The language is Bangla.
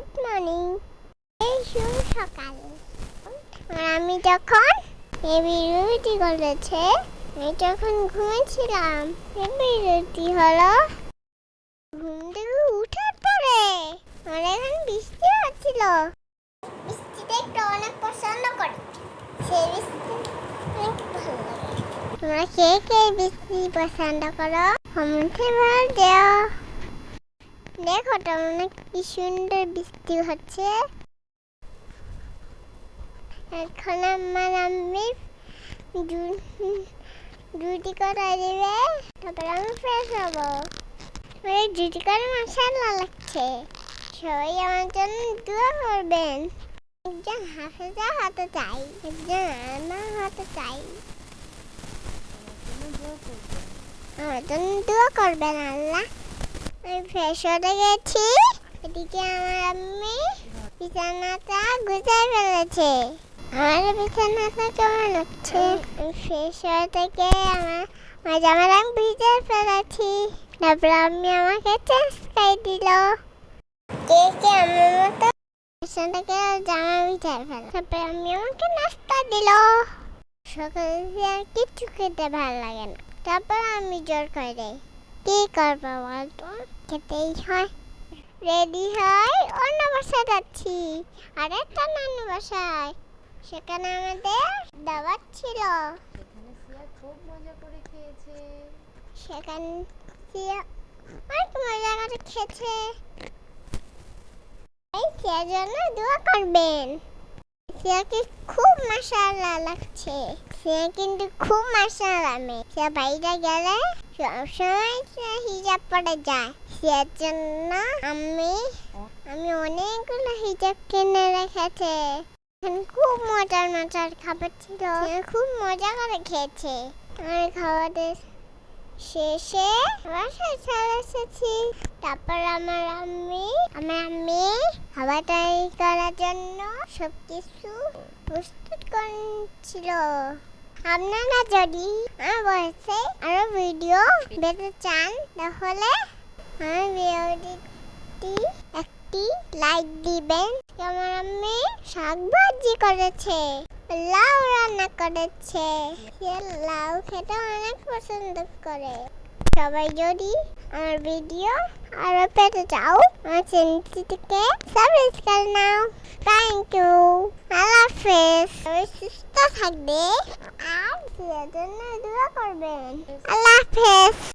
Good morning. এই শুভ সকাল। আর আমি যখন এই বিরতি করেছে, আমি যখন ঘুমেছিলাম এই বিরতি হলো ঘুম থেকে উঠার পরে আমার এখন বৃষ্টি হচ্ছিল। বৃষ্টিটা একটু অনেক পছন্দ করি। সেই বৃষ্টি তোমরা কে কে বৃষ্টি পছন্দ করো? কমেন্টে বল। দেও দেখো তোমরা কি সুন্দর বৃষ্টি হচ্ছে। এখন আমার আমি ডিউটি করা দেবে, তারপরে আমি ফ্রেশ হব। এই ডিউটি করে মশালা লাগছে। সবাই আমার জন্য দোয়া করবেন। একজন হাফেজা হতে চাই, একজন আমার হতে চাই। আমার জন্য দোয়া করবেন আল্লাহ। আমি ফ্রেশ গেছি। এদিকে আমার আম্মি বিছানাটা গুছিয়ে ফেলেছে। আমার বিছানাটা কেমন হচ্ছে আমি হয়ে থেকে আমার আমার জামা রং ফেলেছি। তারপর আমি আমাকে চেঞ্জ করে দিল আমার তারপর আমি আমাকে নাস্তা দিল। সকালে আর কিচ্ছু খেতে ভালো লাগে না। তারপর আমি জোর করে দেই কি করব বলতো? খেতেই হয়। রেডি হয় অন্য বাসায় যাচ্ছি। আর একটা নানু বাসায়। সেখানে আমাদের দাওয়াত ছিল। সেখানে সিয়া খুব মজা করে খেয়েছে। সেখানে সিয়া অনেক মজা করে খেয়েছে। এই সিয়ার জন্য দোয়া করবেন। সিয়াকে খুব মশালা লাগছে। সিয়া কিন্তু খুব মশালা মেয়ে সিয়া বাইরে গেলে সবসময় সিয়া হিজাব পরে যায়। সিয়ার জন্য আমি আমি অনেকগুলো হিজাব কিনে রেখেছে। খুব মজার মজার খাবার ছিল। খুব মজা করে খেয়েছে। আমি খাবারের শেষে বাসায় চলে এসেছি। তারপর আমার আম্মি আমার আম্মি খাবার তৈরি করার জন্য সব কিছু প্রস্তুত করছিল। আপনারা যদি আমার বয়সে আরও ভিডিও পেতে চান, তাহলে আমার ভিডিওটি একটি লাইক দিবেন। আমার আমি শাক ভাজি করেছে, লাউ রান্না করেছে। সে লাউ খেতে অনেক পছন্দ করে। সবাই যদি আমার ভিডিও আরও পেতে চাও, আমার চ্যানেলটিকে সাবস্ক্রাইব নাও। থ্যাংক ইউ আল্লাহ হাফেজ। সবাই সুস্থ থাকবে আর জন্য দোয়া করবেন। আল্লাহ